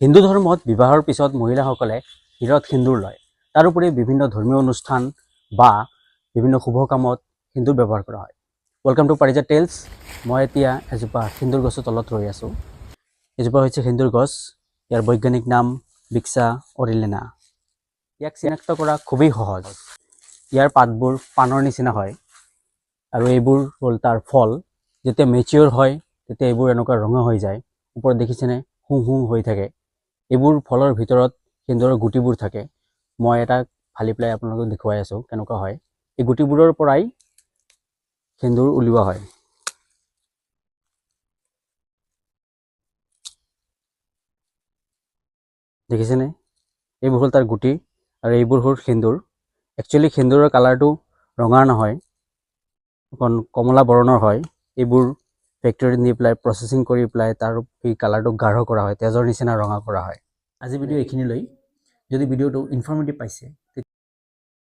হিন্দু ধৰ্মত বিবাহৰ পিছত মহিলাসকলে শিৰত সেন্দুৰ লয়। তাৰোপৰি বিভিন্ন ধৰ্মীয় অনুষ্ঠান বা বিভিন্ন শুভ কামত সেন্দুৰ ব্যৱহাৰ কৰা হয়। ৱেলকাম টু পাৰিজা টেলছ মই এতিয়া এজোপা সেন্দুৰ গছৰ তলত ৰৈ আছোঁ। এজোপা হৈছে সেন্দুৰ গছ। ইয়াৰ বৈজ্ঞানিক নাম বিক্সা অৰিলেনা। ইয়াক চিনাক্ত কৰা খুবেই সহজ। ইয়াৰ পাতবোৰ পাণৰ নিচিনা হয় আৰু এইবোৰ হ'ল তাৰ ফল। যেতিয়া মেচিয়ৰ হয়, তেতিয়া এইবোৰ এনেকুৱা ৰঙা হৈ যায়। ওপৰত দেখিছেনে? শুং শুং হৈ থাকে। এইবোৰ ফলৰ ভিতৰত সেন্দুৰৰ গুটিবোৰ থাকে। মই এটা ফালি পেলাই আপোনালোকক দেখুৱাই আছোঁ কেনেকুৱা হয়। এই গুটিবোৰৰ পৰাই সেন্দুৰ উলিওৱা হয়। দেখিছেনে? এইবোৰ হ'ল তাৰ গুটি আৰু এইবোৰ হ'ল সেন্দুৰ। একচুৱেলি সেন্দুৰৰ কালাৰটো ৰঙা নহয় অকণ কমলা বৰণৰ হয়। এইবোৰ ফেক্টৰীত নি পেলাই প্ৰচেছিং কৰি পেলাই তাৰ সেই কালাৰটো গাঢ় কৰা হয় তেজৰ নিচিনা ৰঙা কৰা হয়। আজি ভিডিঅ' এইখিনিলৈ যদি ভিডিঅ'টো ইনফৰ্মেটিভ পাইছে